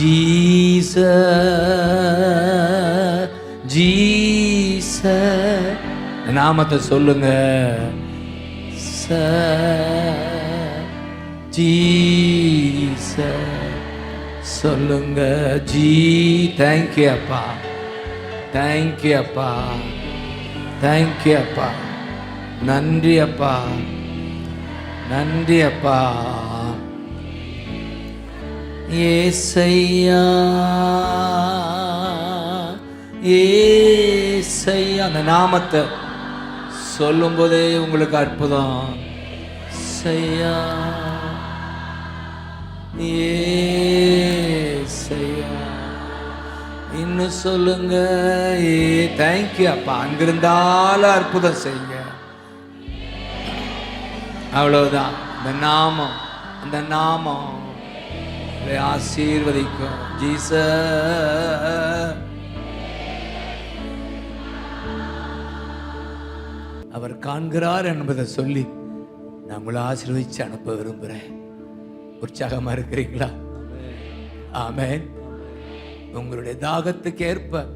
ஜீச ஜீச நாமத்தை சொல்லுங்க. ச ஜீச சொல்லுங்க. ஜீ தேங்க்யூ அப்பா. தேங்க்யூ அப்பா. தேங்க்யூ அப்பா. நன்றி அப்பா. நன்றி அப்பா. ஏசையா ஏசையா. அந்த நாமத்தை சொல்லும்போதே உங்களுக்கு அற்புதம். செய்யா ஏசையா. இன்னும் சொல்லுங்க. ஏ தேங்க்யூ அப்பா. அங்கிருந்தாலும் அற்புதம் செய்யுங்க. அவ்வளவுதான். இந்த நாமம் அந்த நாமம். உங்களை ஆசீர்வதிக்கும். ஜீச அவர் காண்கிறார் என்பதை சொல்லி நான் உங்களை ஆசீர்வதிச்சு அனுப்ப விரும்புகிறேன். உற்சாகமா இருக்கிறீங்களா? ஆமென். உங்களுடைய தாகத்துக்கு ஏற்ப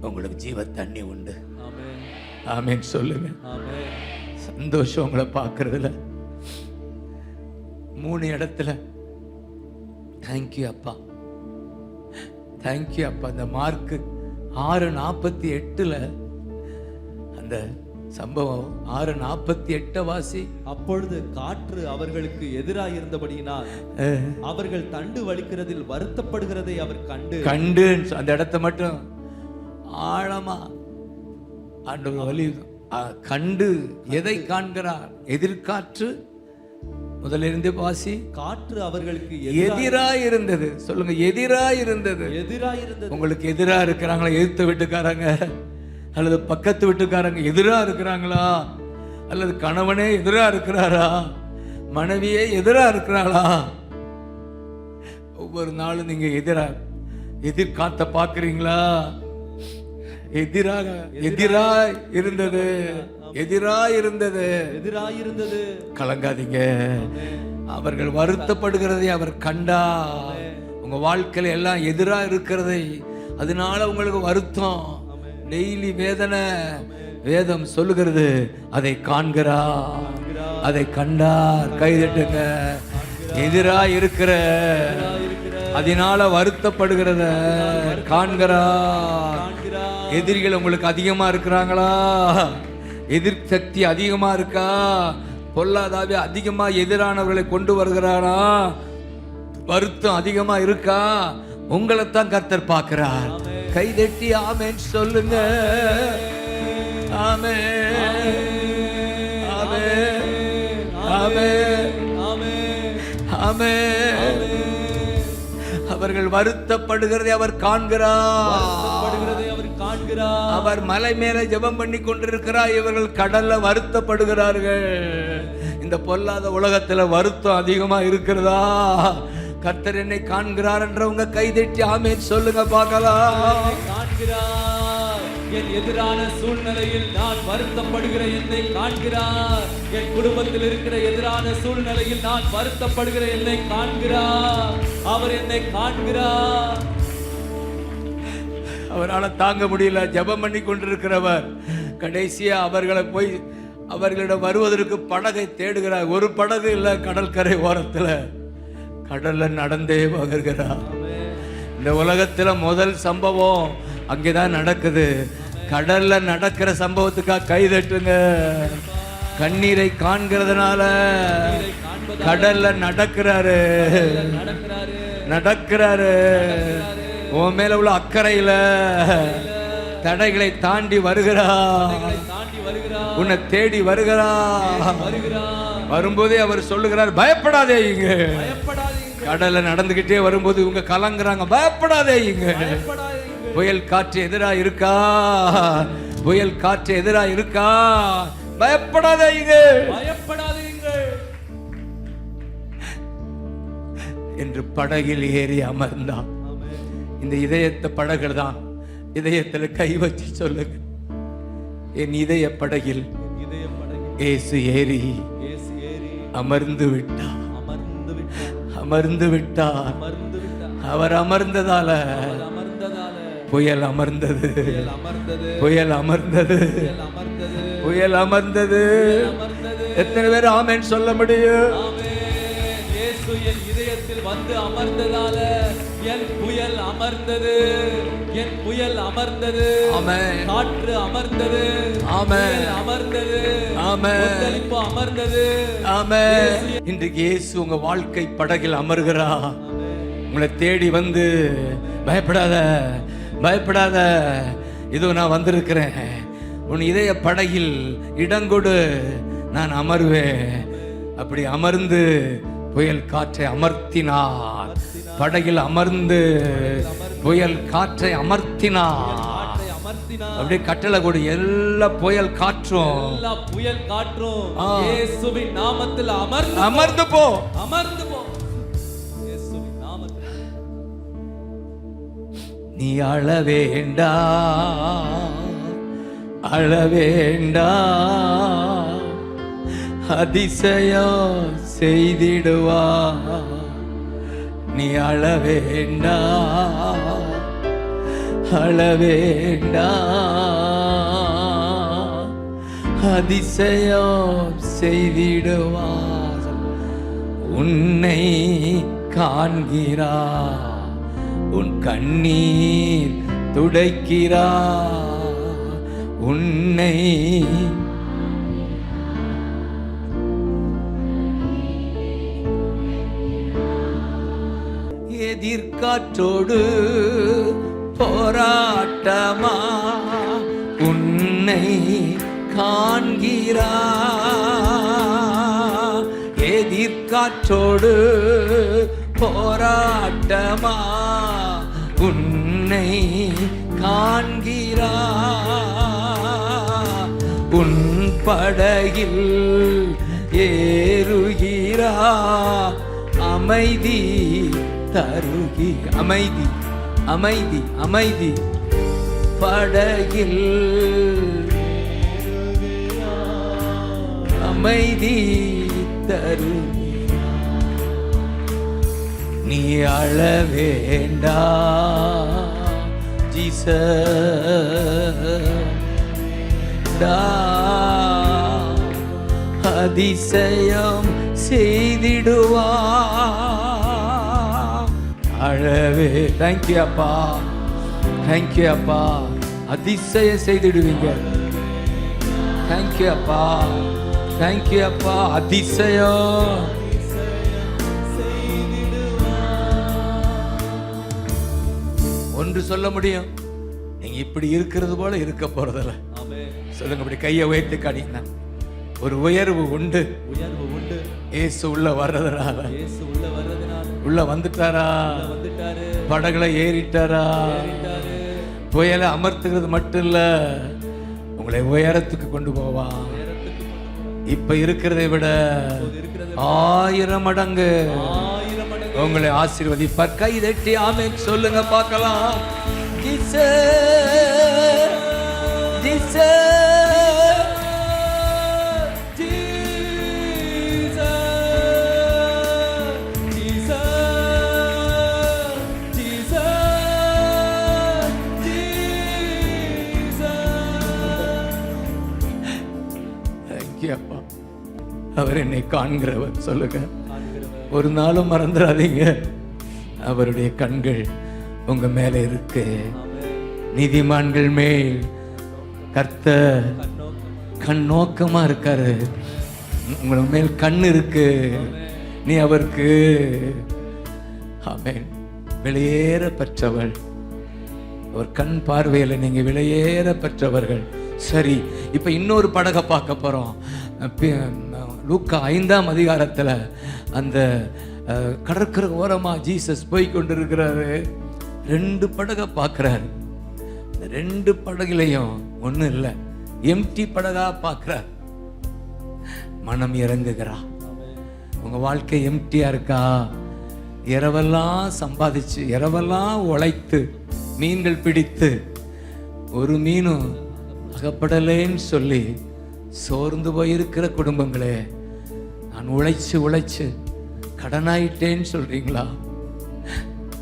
உங்களுக்கு ஜீவ தண்ணி உண்டு. ஆமென். சொல்லுங்க. சந்தோஷம் உங்களை பார்க்கறதுல. மூணு இடத்துல தேங்க்யூ அப்பா தேங்க்யூ அப்பா அந்த மார்க்கு ஆறு நாற்பத்தி எட்டுல அந்த சம்பவம் ஆறு நாற்பத்தி எட்ட வாசி. அப்பொழுது காற்று அவர்களுக்கு எதிராக இருந்தபடியினால் அவர்கள் தண்டு வலிக்கிறதில் வருத்தப்படுகிறதை அவர் கண்டு. கண்டு அந்த இடத்த மட்டும் ஆழமா ஆண்டவர் வலி கண்டு எதை காண்கிறார்? எதிர்காற்று முதல்ல இருந்தே வாசி காற்று அவர்களுக்கு எதிராய் இருந்தது சொல்லுங்க எதிராய் இருந்தது எதிராக இருந்தது உங்களுக்கு எதிரா இருக்கிறாங்களா? எதிர்த்த வீட்டுக்காரங்க. அல்லது பக்கத்து வீட்டுக்காரங்க எதிரா இருக்கிறாங்களா? அல்லது கணவனே எதிரா இருக்கிறாரா? மனைவியே எதிரா இருக்கிறாளா? ஒவ்வொரு நாளும் நீங்க எதிரா எதிர்காத்த பாக்குறீங்களா எதிராக எதிராய் இருந்தது. எதிராய் இருந்தது. எதிராக இருந்தது. கலங்காதீங்க. அவர்கள் வருத்தப்படுகிறதை அவர் கண்டா உங்க வாழ்க்கையில எல்லாம் எதிரா இருக்கிறதை அதனால உங்களுக்கு வருத்தம். டெய்லி வேதனை. வேதம் சொல்லுகிறது அதை காண்கிறார். அதை கண்டார். கைதட்டுங்க எதிரா இருக்கிற அதனால வருத்தப்படுகிறத காண்கிறார். எதிரிகள் உங்களுக்கு அதிகமா இருக்கிறாங்களா? எதிர் சக்தி அதிகமா இருக்கா? பொல்லாதாவே அதிகமா எதிரானவர்களை கொண்டு வருகிறாரா? வருத்தம் அதிகமா இருக்கா? உங்களைத்தான் கர்த்தர் பார்க்கிறார். கைதட்டி ஆமென் சொல்லுங்க. ஆமென். ஆமென். ஆமென். ஆமென். ஆமென் அவர்கள் வருத்தப்படுகிறதை அவர் காண்கிறார். படுகிறதை அவர் மலை மேல ஜெபம் பண்ணி கொண்டிருக்கிறார். இவர்கள் கடல்ல வருத்தப்படுகிறார்கள். இந்த பொல்லாத உலகத்துல வருத்தம் அதிகமா இருக்கிறதா? கர்த்தர் என்னை காண்கிறார் என்றவங்க கைதட்டி ஆமேன் சொல்லுங்க பார்க்கலாம். காண்கிறார். என் எதிரான சூழ்நிலையில் நான் வருத்தப்படுகிற என்னை காண்கிறார். என் குடும்பத்தில் இருக்கிற எதிரான சூழ்நிலையில் நான் வருத்தப்படுகிற என்னை காண்கிறார். அவர் என்னை காண்கிறார். அவரால் தாங்க முடியல. ஜெபம் பண்ணி கொண்டிருக்கிறவர். கடைசியாக அவர்களை போய் அவர்களிடம் வருவதற்கு படகை தேடுகிறார். ஒரு படகு இல்லை கடற்கரை ஓரத்தில். கடலில் நடந்தே வருகிறார் இந்த உலகத்தில் முதல் சம்பவம் அங்கே தான் நடக்குது. கடலில் நடக்கிற சம்பவத்துக்காக கை தட்டுங்க. கண்ணீரை காண்கிறதுனால கடல்ல நடக்கிறாரு நடக்கிறாரு. நடக்கிறாரு. உன் மேல உள்ள அக்கறையில தடைகளை தாண்டி வருகிறா. உன்னை தேடி வருகிறா. வரும்போதே அவர் சொல்லுகிறார் பயப்படாதே இங்க. பயப்படாதீங்க கடல்ல நடந்துகிட்டே வரும்போது இவங்க கலங்குறாங்க பயப்படாதே இங்க. புயல் காற்று எதிரா இருக்கா? புயல் காற்று எதிரா இருக்கா? பயப்படாதே இங்க. என்று படகில் ஏறி அமர்ந்தான். இந்த இதயத்தை படகுகள் தான் இதயத்தில் கை வச்சு சொல்லுங்க. என் இதய படகில் ஏசு ஏறி அமர்ந்து விட்டார். அமர்ந்து விட்டார். அமர்ந்து விட்டார் அவர் அமர்ந்ததால புயல் அமர்ந்தது. புயல் அமர்ந்தது. புயல் அமர்ந்தது. எத்தனை பேர் ஆமேன் சொல்ல முடியும்? என் இதயத்தில் வந்து அமர்ந்ததால என் அமர்ந்தது. என் புயல் அமர்ந்தது. காற்று அமர்ந்தது. அமர்ந்தது. அமர்ந்தது. ஆமென். இன்றைக்கு இயேசு உங்க வாழ்க்கை படகில் அமர்கிறா உங்களை தேடி வந்து பயப்படாத பயப்படாத. இதோ நான் வந்திருக்கிறேன். உன் இதய படகில் இடங்கொடு நான் அமர்வேன். அப்படி அமர்ந்து புயல் காற்றை அமர்த்தினார். படகில் அமர்ந்து புயல் காற்றை அமர்த்தினார். அப்படியே கட்டளை கொடு எல்லா புயல் காற்றும். எல்லா புயல் காற்றும். இயேசுவின் நாமத்தில் அமர்ந்து அமர்ந்து போ. அமர்ந்து போ. இயேசுவின் நாமத்தில். நீ அழ வேண்டா அழ வேண்டா. அதிசயம் செய்திடுவா. நீ அழ வேண்டா அழ வேண்டா. அதிசயம் செய்திடுவா உன்னை காண்கிறா. உன் கண்ணீர் துடைக்கிறா உன்னை எதிர்காற்றோடு போராட்டமா? உன்னை காண்கிறா? எதிர்காற்றோடு போராட்டமா? உன்னை காண்கிறா? உன் படகில் ஏறுகிறா? அமைதி தருகி. அமைதி அமைதி அமைதி. படகில். அமைதி தருகி. நீ அழ வேண்டா. ஜீச அதிசயம் செய்திடுவா. அழவே தேங்க்யூ அப்பா. தேங்க்யூ அப்பா. அதிசயம் செய்திடுவீங்க. தேங்க்யூ அப்பா. தேங்க்யூ அப்பா. அதிசயம். ஒன்று சொல்ல முடியும். நீங்க இப்படி இருக்கிறது போல இருக்க போறதில்ல. சொல்லுங்க இப்படி கையை உயர்த்தி காட்டிங்க ஒரு உயர்வு உண்டு. உயர்வு உண்டு. ஏசு உள்ள வர்றதுனால. இயேசு உள்ள வர்றதுனால. உள்ள வந்துட்டாரா? படகளை ஏறிட்டாரா? புயலை அமர்த்துகிறது மட்டும் இல்ல உங்களை உயரத்துக்கு கொண்டு போவான் இப்ப இருக்கிறதை விட ஆயிரம் மடங்கு உங்களை ஆசீர்வதிப்பார். கை தட்டி ஆமை சொல்லுங்க பார்க்கலாம். Jesus, Jesus. அவர் என்னை காண்கிறவர். சொல்லுங்க. ஒரு நாளும் மறந்துடாதீங்க. அவருடைய கண்கள் உங்க மேல இருக்கு. நீதிமான்கள் மேல் கர்த்த கண் நோக்கமா இருக்காரு. உங்க மேல் கண் இருக்கு. நீ அவருக்கு ஆமென். வெளியேற பெற்றவள் அவர் கண் பார்வையில் நீங்க வெளியேற பெற்றவர்கள் சரி இப்ப இன்னொரு படகை பார்க்க போறோம். லூக்கா ஐந்தாம் அதிகாரத்தில் அந்த கடற்கரை ஓரமாக ஜீசஸ் போய் கொண்டிருக்கிறாரு. ரெண்டு படகை பார்க்குறாரு. இந்த ரெண்டு படகுலையும் ஒன்றும் இல்லை எம்டி படகா பார்க்குறார். மனம் இறங்குகிறா. உங்கள் வாழ்க்கை எம்டியாக இருக்கா? இரவெல்லாம் சம்பாதிச்சு இரவெல்லாம் உழைத்து மீன்கள் பிடித்து ஒரு மீனும் அகப்படலேன்னு சொல்லி சோர்ந்து போயிருக்கிற குடும்பங்களே நான் உழைச்சு உழைச்சு கடனாயிட்டேன்னு சொல்றீங்களா?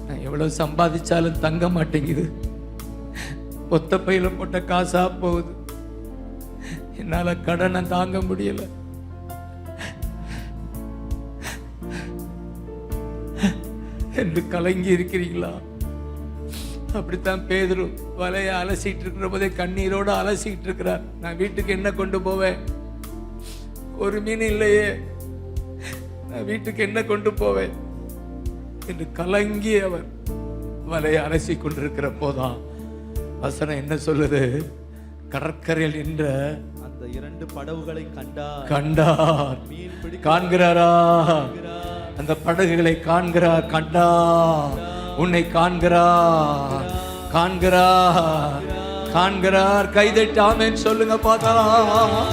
நான் எவ்வளவு சம்பாதிச்சாலும் தங்க மாட்டேங்குது. ஒத்த பையில போட்ட காசா போகுது. என்னால கடனை தாங்க முடியல. என்று கலங்கி இருக்கிறீங்களா? அப்படித்தான் பேதரும் வலைய அலசிட்டு இருக்கிற போதே கண்ணீரோடு அலசிட்டு இருக்கிறார். நான் வீட்டுக்கு என்ன கொண்டு போவேன்? ஒரு மீன் இல்லையே. வீட்டுக்கு என்ன கொண்டு போவேன்? என்று கலங்கி அவர் வலையை அலசி கொண்டிருக்கிற போதான் வசனம் என்ன சொல்லுது? கடற்கரையில் நின்ற அந்த இரண்டு படவுகளை கண்டா கண்டார். பிடி காண்கிறாரா? அந்த படகுகளை காண்கிறார். கண்டார். உன்னை காண்கிறார். காண்கிறார். காண்கிறார். கைதட்டி ஆமென் சொல்லுங்க பார்க்கலாம்.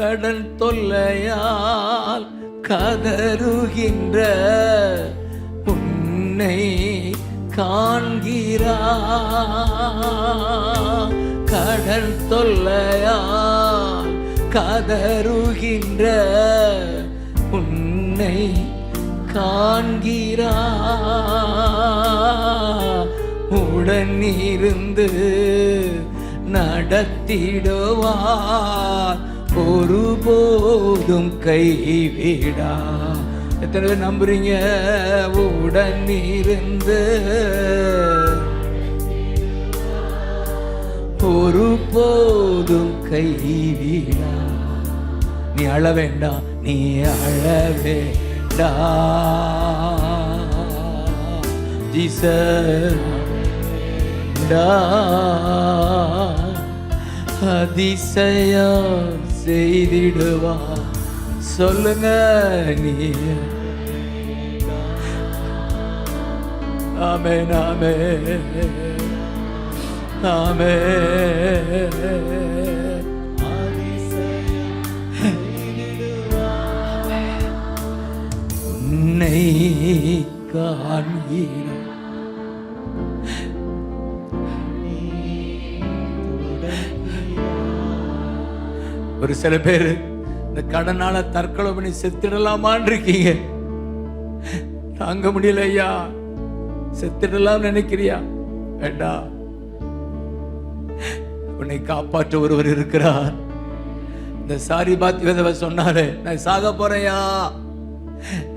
கடன் தொல்லையால் கதறுகின்ற உன்னை காண்கிறா. கடன் தொல்லையால் கதறுகின்ற உன்னை காண்கிறா. உடனிருந்து நடத்திடுவார் ஒருபோதும் கைவிடா. எத்தனை பேர் நம்புறீங்க? உடன் இருந்து ஒருபோதும் கைவிடா. நீ அழ வேண்டாம் நீ அழ வேண்டா. அதிசயம். செய்திடுவா. சொல்லுங்க நீ. ஆமே நாமே ஆமே உன்னை காண்கிறோம் ஒரு சில பேர் இந்த கடனால தற்கொலை பண்ணி செத்துடலாமான்னு இருக்கீங்க தாங்க முடியல ஐயா. செத்துடலாம் நினைக்கிறியா? வேண்டாம் உன்னை காப்பாற்ற ஒருவர் இருக்கிறார். இந்த சாரி பாத் விதவை சொன்னாரு நான் சாக போறேயா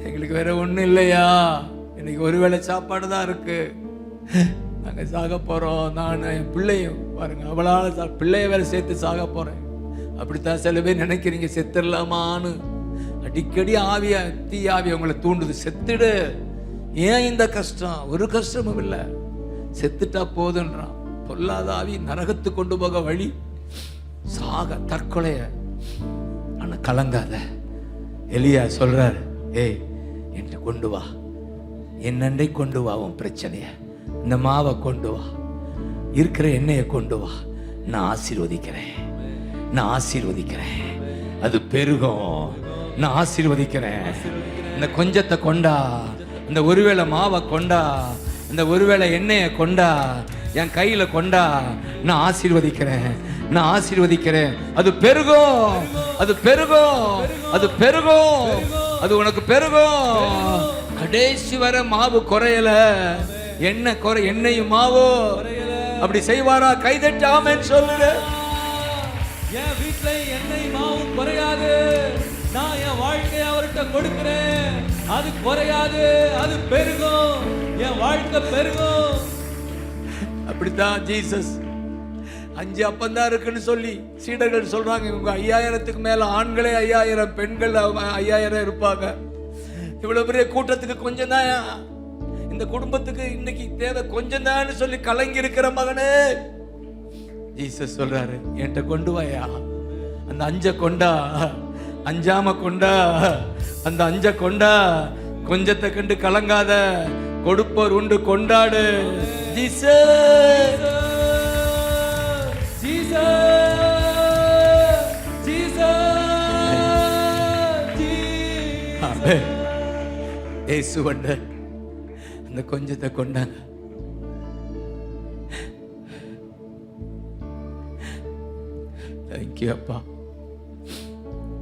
எங்களுக்கு வேற ஒண்ணும் இல்லையா. இன்னைக்கு ஒருவேளை சாப்பாடு தான் இருக்கு. நாங்க சாக போறோம். நான் என் பிள்ளையும் பாருங்க அவளால சா- பிள்ளைய வேற சேர்த்து சாக போறேன். அப்படித்தான் சில பேர் நினைக்கிறீங்க செத்துடலாமான்னு. அடிக்கடி ஆவியா தீ ஆவி தூண்டுது. செத்துடு. ஏன் இந்த கஷ்டம்? ஒரு கஷ்டமும் இல்லை. செத்துட்டா போதுன்றான். பொல்லாத ஆவி நரகத்து கொண்டு போக வழி. சாக தற்கொலைய. ஆனா கலங்காத. எலியா சொல்றாரு ஏய் என்று கொண்டு வா. என்னண்டை கொண்டு வா உன் பிரச்சனைய? இந்த மாவை கொண்டு வா. இருக்கிற எண்ணெயை கொண்டு வா. நான் ஆசீர்வதிக்கிறேன். நான் ஆசீர்வதிக்கிறேன். அது பெருகும். நான் ஆசீர்வதிக்கிறேன். இந்த கொஞ்சத்தை கொண்டா இந்த ஒருவேளை மாவை கொண்டா இந்த ஒருவேளை எண்ணெயை கொண்டா என் கையில கொண்டா நான் ஆசீர்வதிக்கிறேன். நான் ஆசீர்வதிக்கிறேன். அது பெருகும். அது பெருகும். அது பெருகும். அது உனக்கு பெருகும். கடைசி வர மாவு குறையல. என்ன குறை என்னையும் மாவோ அப்படி செய்வாரா? கைதட்டாமன்னு சொல்லுறேன் என் வீட்டில் எண்ணெய் மாவும் குறையாது. நான் என் வாழ்க்கையை அவர்கிட்ட கொடுக்கிறேன். அது குறையாது அது பெருகும். என் வாழ்க்கை பெருகும். அப்படித்தான் ஜீசஸ். அஞ்சு அப்பந்தான் இருக்குன்னு சொல்லி சீடர்கள் சொல்றாங்க இவங்க ஐயாயிரத்துக்கு மேல ஆண்களே ஐயாயிரம் பெண்கள் ஐயாயிரம் இருப்பாங்க. இவ்வளவு பெரிய கூட்டத்துக்கு கொஞ்சம் தான் இந்த குடும்பத்துக்கு இன்னைக்கு தேவை கொஞ்சம் தான் சொல்லி கலங்கி இருக்கிற மகனே. ஜீசஸ் சொல்றாரு என்கிட்ட கொண்டு வாயா? அந்த அஞ்ச கொண்டா? அஞ்சாம கொண்டா? அந்த அஞ்ச கொண்டா? கொஞ்சத்தை கண்டு கலங்காத கொடுப்போர் உண்டு கொண்டாடு. ஜீசஸ்! ஜீசஸ்! இந்த கொஞ்சத்தை கொண்டாங்க. தேங்க்யூ அப்பா.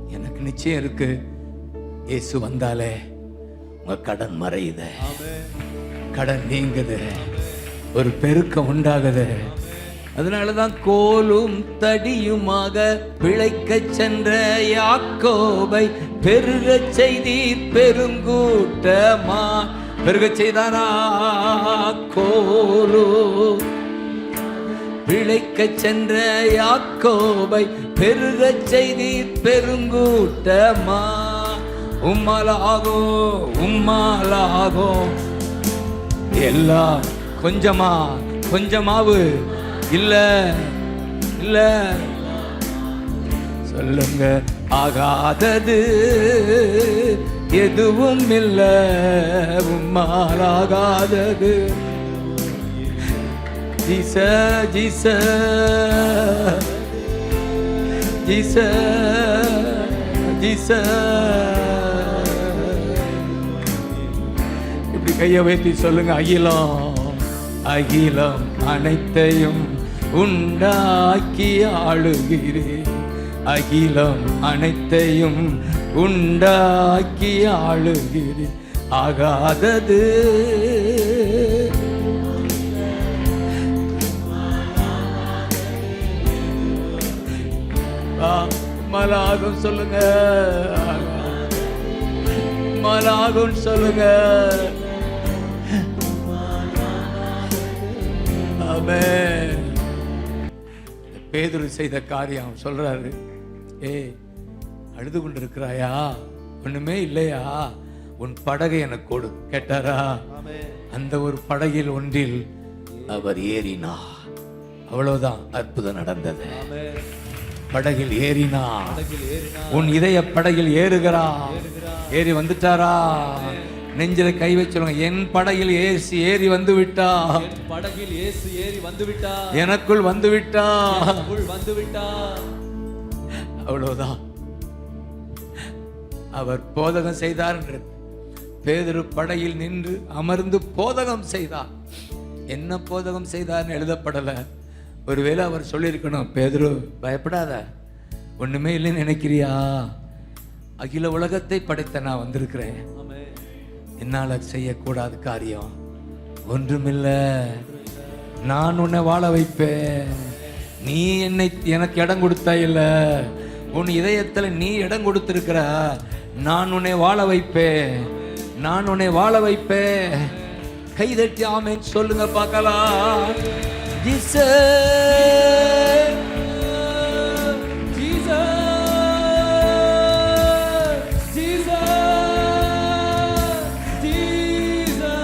எனக்கு நிச்சயம் இருக்கு. இயேசு வந்தாலே உங்க கடன் மறையுது. கடன் நீங்குது. ஒரு பெருக்கம் உண்டாகுது. அதனாலதான் கோலும் தடியுமாக பிழைக்கச் சென்ற யாக்கோபை பெருகச் செய்தி பெருங்கூட்டமா. பெருக செய்தாரா கோலும் பிழைக்கச் சென்ற யாக்கோபை பெருகச் செய்தி பெருங்கூட்டமா? உம்மாலாகோ உம்மாலாகோ. எல்லாம் கொஞ்சமா கொஞ்சமாவு. இல்ல இல்ல. சொல்லுங்க ஆகாதது. எதுவும் இல்லை உம்மாலாகாதது. Jesus, Jesus, Jesus, Jesus. இப்படி கையை வைத்து சொல்லுங்க அகிலம். அகிலம் அனைத்தையும் உண்டாக்கி ஆளுகிறேன் அகிலம் அனைத்தையும் உண்டாக்கி ஆளுகிறேன் ஆகாதது மலாகும் சொல்லுங்க. மலாகும் சொல்லுங்க. ஆமென். பேதுரு செய்த காரியம் சொல்றாரு. ஏய் அழுது கொண்டிருக்கிறாயா? ஒண்ணுமே இல்லையா? உன் படகை எனக்கு கொடு. கேட்டாரா? அந்த ஒரு படகில் ஒன்றில் அவர் ஏறினா அவ்வளவுதான் அற்புதம் நடந்தது. படகில் ஏறினார் உன் இதய படகில் ஏறுகிறா. ஏறி வந்துட்டாரா? நெஞ்சில கை வச்சிருவாங்க என் படகில் ஏசி ஏறி வந்து விட்டா படகில் ஏசி ஏறி வந்து விட்டா எனக்குள் வந்து விட்டா வந்து விட்டா அவ்வளவுதான். அவர் போதகம் செய்தார் என்று பேதரு படையில் நின்று அமர்ந்து போதகம் செய்தார். என்ன போதகம் செய்தார்னு எழுதப்படலை. ஒருவேளை அவர் சொல்லியிருக்கணும் பேதுரு பயப்படாத. ஒன்றுமே இல்லைன்னு நினைக்கிறியா? அகில உலகத்தை படைத்த நான் வந்திருக்கிறேன். என்னால் செய்யக்கூடாது காரியம். ஒன்றுமில்லை. நான் உன்னை வாழ வைப்பேன். நீ என்னை எனக்கு இடம் கொடுத்தா இல்லை. உன் இதயத்தில் நீ இடம் கொடுத்துருக்கிற. நான் உன்னை வாழ வைப்பேன். நான் உன்னை வாழ வைப்பேன். கைதட்டி ஆமேன்னு சொல்லுங்க பார்க்கலாம். Jesus Jesus, Jesus, Jesus.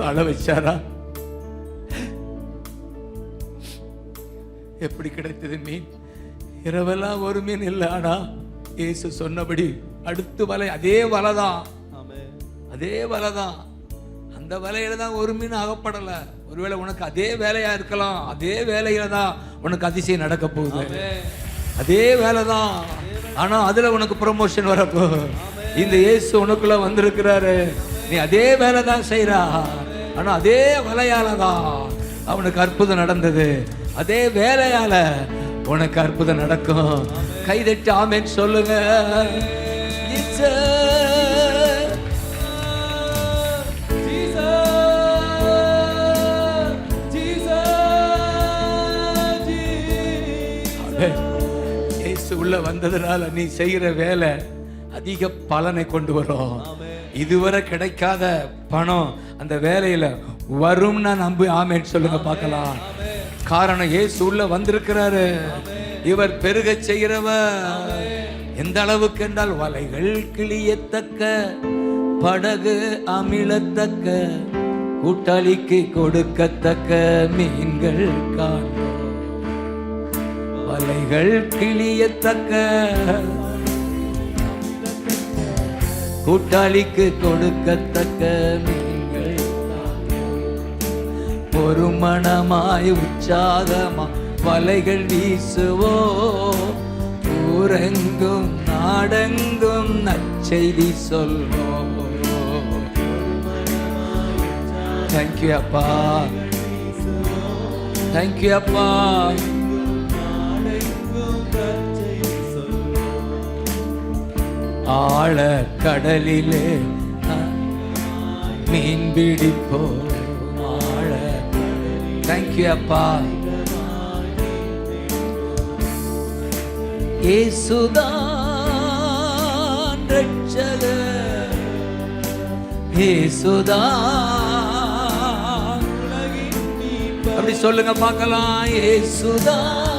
வாழ வச்சாரா? எப்படி கிடைத்தது மீன்? இரவெல்லாம் ஒரு மீன் இல்லை ஆனா இயேசு சொன்னபடி அடுத்து வலை அதே வலை தான். அதே வலை தான் அந்த வலையில தான் ஒரு மீன் அகப்படல ஒருவேளை உனக்கு அதே வேலையா இருக்கலாம். அதே வேலையில தான் உனக்கு அதிசயம் நடக்க போகுது. அதே வேலை தான். ஆனா அதுல உனக்கு ப்ரமோஷன் வரப்போ. இந்த இயேசு உனக்குள்ள வந்திருக்கிறாரு. நீ அதே வேலை தான் செய்றா. ஆனா அதே வலையால தான் அவனுக்கு அற்புதம் நடந்தது. அதே வேலையால உனக்கு அற்புதம் நடக்கும். கைதட்டி ஆமென் சொல்லுங்க. உள்ள வந்ததுனால நீ செய்யற வேலை அதிக பலனை கொண்டு வரும். இதுவரை கிடைக்காத பணம் அந்த வேலையில வரும் நான் நம்பி ஆமேன்னு சொல்லுங்க பார்க்கலாம். காரணம் இயேசு உள்ள வந்திருக்கிறாரு. இவர் பெருக செய்கிறவர். எந்த அளவுக்கு என்றால் வலைகள் கிளியத்தக்க படகு அமிழத்தக்க கூட்டாளிக்கு கொடுக்கத்தக்க மீன்கள் காண்போம் வலைகள் கிளியத்தக்க. கூட்டாளிக்கு கொடுக்கத்தக்க மீன்கள் ஒரு மனமாய் உற்சாகமா வலைகள் வீசுவோ. ஊரெங்கும் நாடெங்கும் நச்செய்தி சொல்வோம் தேங்க்யூ அப்பா. தேங்க்யூ அப்பா. ஆழ கடலிலே மீன் பிடிப்போ ஆழ. தேங்க்யூ அப்பா. ஏசுதான் ரட்சகர் ஏசுதான் அப்படி சொல்லுங்க பார்க்கலாம். ஏசுதான்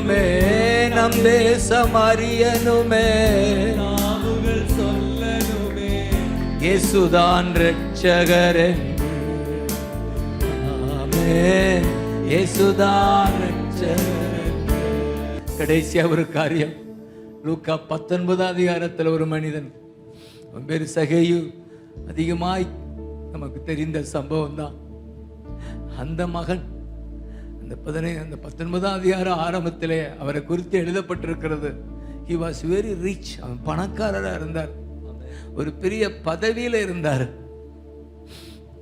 சொல்லணுமே நம் தேசம் அறியணுமே. நாவுகள் சொல்லணுமே இயேசுதான் ரட்சகர் இயேசுதான் கடைசியா ஒரு காரியம். லூக்கா பத்தொன்பதாம் அதிகாரத்தில் ஒரு மனிதன் அவன் பேர் சகையு. அதிகமாய் நமக்கு தெரிந்த சம்பவம் தான் அந்த மகன் அந்த பதினை அந்த பத்தொன்பதாம் அதிகாரம் ஆரம்பத்திலே அவரை குறித்து எழுதப்பட்டிருக்கிறது. ஹி வாஸ் வெரி ரிச் அவன் பணக்காரராக இருந்தார். ஒரு பெரிய பதவியில் இருந்தார்.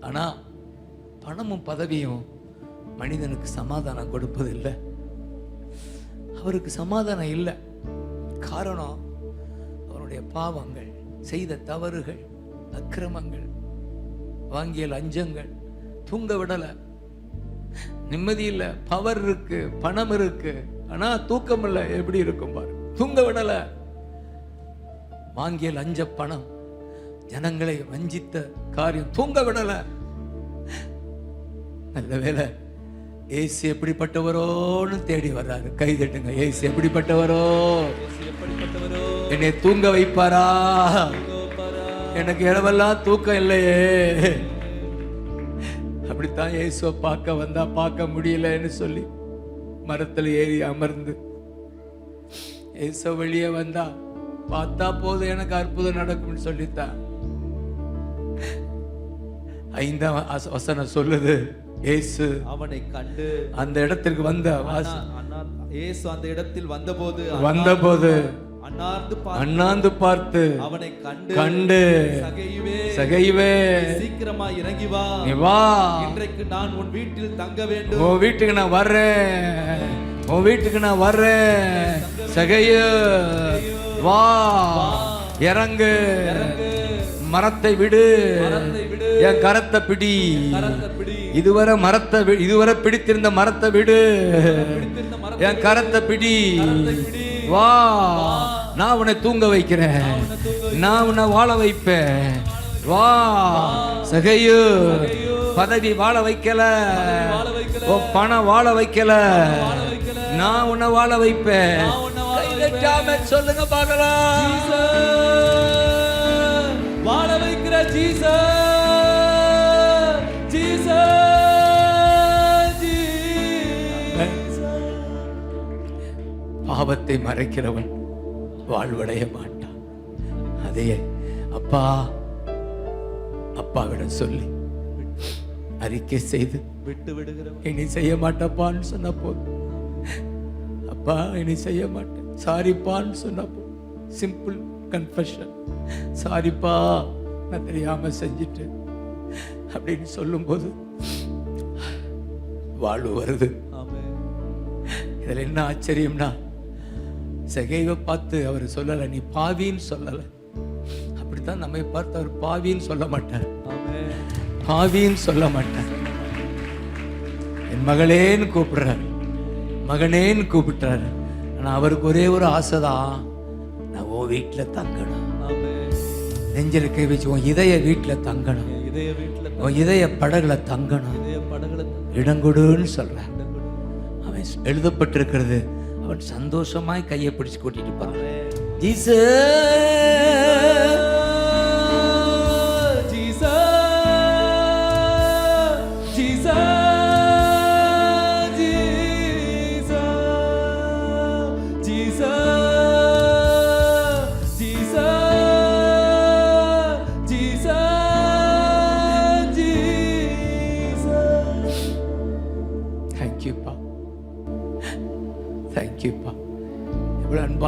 ஆனால் பணமும் பதவியும் மனிதனுக்கு சமாதானம் கொடுப்பதில்லை. அவருக்கு சமாதானம் இல்லை. காரணம் அவருடைய பாவங்கள் செய்த தவறுகள் அக்கிரமங்கள் வாங்கிய லஞ்சங்கள் தூங்க விடலை. நிம்மதி இல்லை பவர் இருக்கு பணம் இருக்கு. ஆனா தூக்கம் இல்லை எப்படி இருக்கும் பாரு. தூங்க விடல. வாங்கிய லஞ்ச பணம் ஜனங்களை வஞ்சித்த காரியம் தூங்க விடல. நல்ல வேலை ஏசு எப்படிப்பட்டவரோன்னு தேடி வர்றாரு. கை தட்டுங்க ஏசு எப்படிப்பட்டவரோ? என்னை தூங்க வைப்பாரா? எனக்கு இரவெல்லாம் தூக்கம் இல்லையே. அப்படித்தான் இயேசுவை பார்க்க வந்தா பார்க்க முடியலன்னு சொல்லி மரத்துல ஏறி அமர்ந்து இயேசு வெளியே வந்தா பார்த்தா போதும் எனக்கு அற்புதம் நடக்கும்னு சொல்லித்தான். ஐந்தாம் வச- வசனம் சொல்லுது இயேசு அவனை கண்டு அந்த இடத்திற்கு வந்த இயேசு அந்த இடத்தில் வந்தபோது வந்தபோது அண்ணாந்து பார்த்து அவனை கண்டு கண்டு சகையுவே சகைவே சீக்கிரமா இறங்கி வா. வா. இன்றைக்கு நான் உன் வீட்டில் தங்க வேண்டும். உன் வீட்டுக்கு நான் வர்றேன். உன் வீட்டுக்கு நான் வர்றேன். சகையு. வா. இறங்கு. மரத்தை விடு. என் கரத்தை பிடி. இதுவரை மரத்தை இதுவரை பிடித்திருந்த மரத்தை விடு. என் கரத்தை பிடி. வா. நான் உன்னை தூங்க வைக்கிறேன். நான் உன்னை வாழ வைப்பேன். வா சகையு. பதவி வாழ வைக்கல. பணம் வாழ வைக்கல. நான் உன்னை வாழ வைப்பேன். சொல்லுங்க பார்க்கலாம். வாழ வைக்கிற ஜீசஸ் பாவத்தை மறைக்கிறவன். வாழ்வடைய மாட்டான். அதையே அப்பா அப்பாவிடம் சொல்லி அறிக்கை செய்து விட்டு விடுகிறவன் இனி செய்ய மாட்டப்பான்னு சொன்ன போதும் அப்பா இனி செய்ய மாட்டேன். சாரிப்பான்னு சொன்ன போதும் சிம்பிள் கன்ஃபெஷன் சாரிப்பா நான் தெரியாம செஞ்சிட்டேன். அப்படின்னு சொல்லும்போது வாழ்வு வருது. இதில் என்ன ஆச்சரியம்னா செகைவை பார்த்து அவர் சொல்லலை நீ பாவின்னு சொல்லலை. அப்படித்தான் நம்மை பார்த்து அவர் பாவின்னு சொல்ல மாட்டார். பாவின்னு சொல்ல மாட்டார். என் மகளேன்னு கூப்பிடுறாரு. மகனேன்னு கூப்பிட்டாரு ஆனா அவருக்கு ஒரே ஒரு ஆசைதான் நான் உன் வீட்டில் தங்கணும். நெஞ்சில் கை வச்சு உன் இதய வீட்டில் தங்கணும். இதய வீட்டுல உன் இதய படகுல தங்கணும். இதய படகுல இடங்கொடுன்னு கொடு. அவன் எழுதப்பட்டிருக்கிறது அவன் சந்தோஷமாய் கையை பிடிச்சு கூட்டிட்டு போறான். Jesus,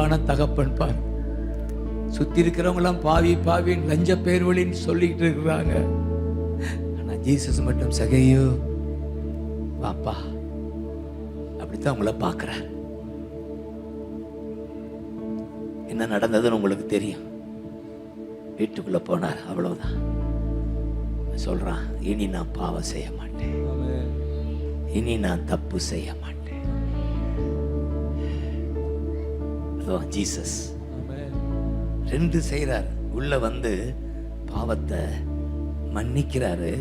அன்பான தகப்பன் பார். சுற்றி இருக்கிறவங்களாம் பாவி பாவின்னு லஞ்ச பேர் வழின்னு சொல்லிக்கிட்டு இருக்கிறாங்க. ஆனால் ஜீசஸ் மட்டும் சகையோ வாப்பா அப்படித்தான் உங்களை பார்க்குறார். என்ன நடந்ததுன்னு உங்களுக்கு தெரியும். வீட்டுக்குள்ள போனார் அவ்வளவுதான். சொல்றான் இனி நான் பாவம் செய்ய மாட்டேன். இனி நான் தப்பு செய்ய மாட்டேன். அதுதான் ஜீசஸ். ரெண்டு செய்றார். உள்ள வந்து பாவத்தை மன்னிக்கிறாரு.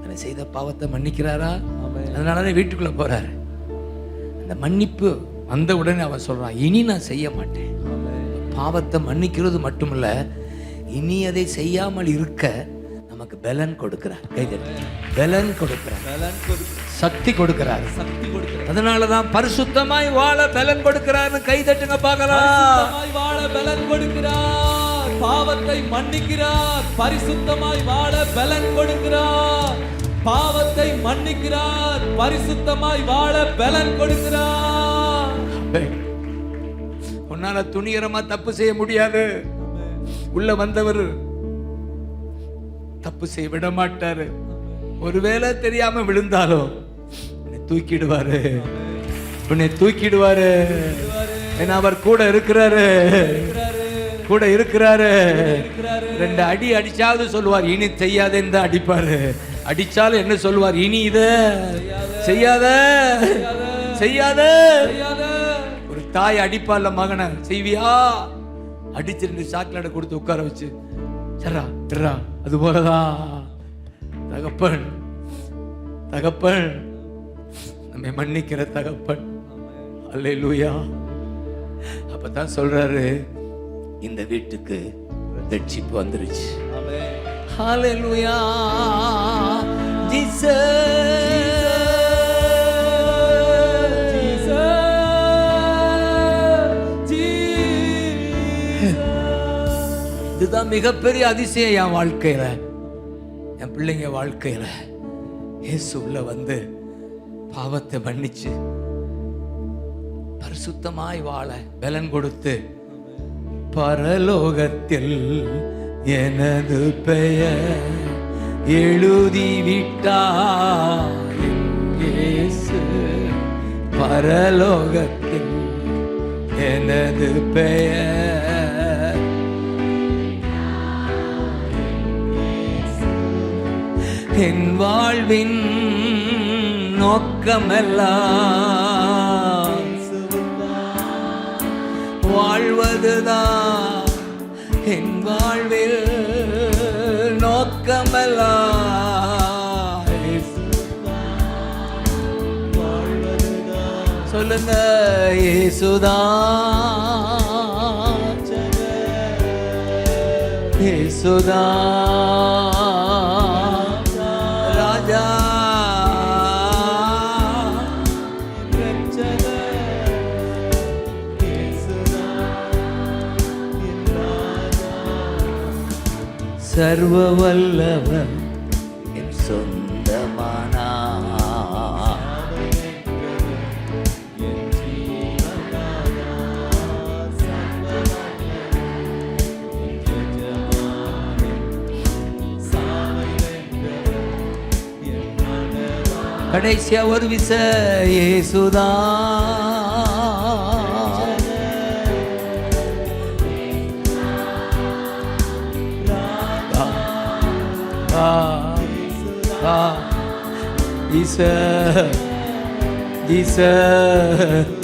தன்னை செய்த பாவத்தை மன்னிக்கிறாரா? ஆமென். அதனால தான் வீட்டுக்குள்ள போறாரு. அந்த மன்னிப்பு வந்த உடனே அவன் சொல்றான் இனி நான் செய்ய மாட்டேன். பாவத்தை மன்னிக்கிறது மட்டுமல்ல இனி அதை செய்யாமல் இருக்க நமக்கு பலன் கொடுக்கிறார். பலன் கொடுக்கிறார். பலன் கொடுக்கிற சக்தி கொடுக்கிறார். சக்தி கொடுக்கிற அதனாலதான் பரிசுத்தமாய் வாழ பலன் கொடுக்கிறார்னு கைதட்டுங்க பார்க்கலாம். பரிசுத்தமாய் வாழ பலன் கொடுக்கிறார். பாவத்தை மன்னிக்கிறார். பரிசுத்தமாய் வாழ பலன் கொடுக்கிறார். பாவத்தை மன்னிக்கிறார். பரிசுத்தமாய் வாழ பலன் கொடுக்கிறார். உன்னால துணிகரமா தப்பு செய்ய முடியாது. உள்ள வந்தவர் தப்பு செய்ய விட மாட்டாரு. ஒருவேளை தெரியாம விழுந்தாலோ? உன்னை தூக்கிடுவாரு. உன்னை தூக்கிடுவாரு. ஏன்னா அவர் கூட இருக்கிறாரு. கூட இருக்கிறாரு. ரெண்டு அடி அடிச்சாவது சொல்லுவார் இனி செய்யாதேன்னு தான் அடிப்பாரு. அடிச்சாலும் என்ன சொல்லுவார் இனி இத செய்யாத செய்யாத. ஒரு தாய் அடிப்பால மகனை செய்வியா? அடிச்சு ரெண்டு சாக்லேட்டை கொடுத்து உட்கார வச்சு சரா இருடா அது போலதான். தகப்பன் தகப்பன். நம்மை மன்னிக்கிற தகப்பன். அல்லேலூயா அப்பதான் சொல்றாரு இந்த வீட்டுக்கு ரட்சிப்பு வந்துருச்சு. ஹாலே லூயா ஜீசஸ் இதுதான் மிகப்பெரிய அதிசயம் என் வாழ்க்கையில. என் பிள்ளைங்க வாழ்க்கையில. இயேசு உள்ள வந்து பாவத்தை மன்னிச்சு பரிசுத்தமாய் வாழ பலன் கொடுத்து பரலோகத்தில் எனது பெயர் எழுதி விட்டார் பரலோகத்தில் எனது பெயர் என் வாழ்வின் நோக்கமெல்லாம் வாழ்வதுதான் என் வாழ்வில் நோக்கமெல்லாம் சொல்லுங்க இயேசுதான் இயேசுதான் சர்வ வல்லவர் என் சொந்தமானா கடைசியா ஒரு விச Jesus, Jesus.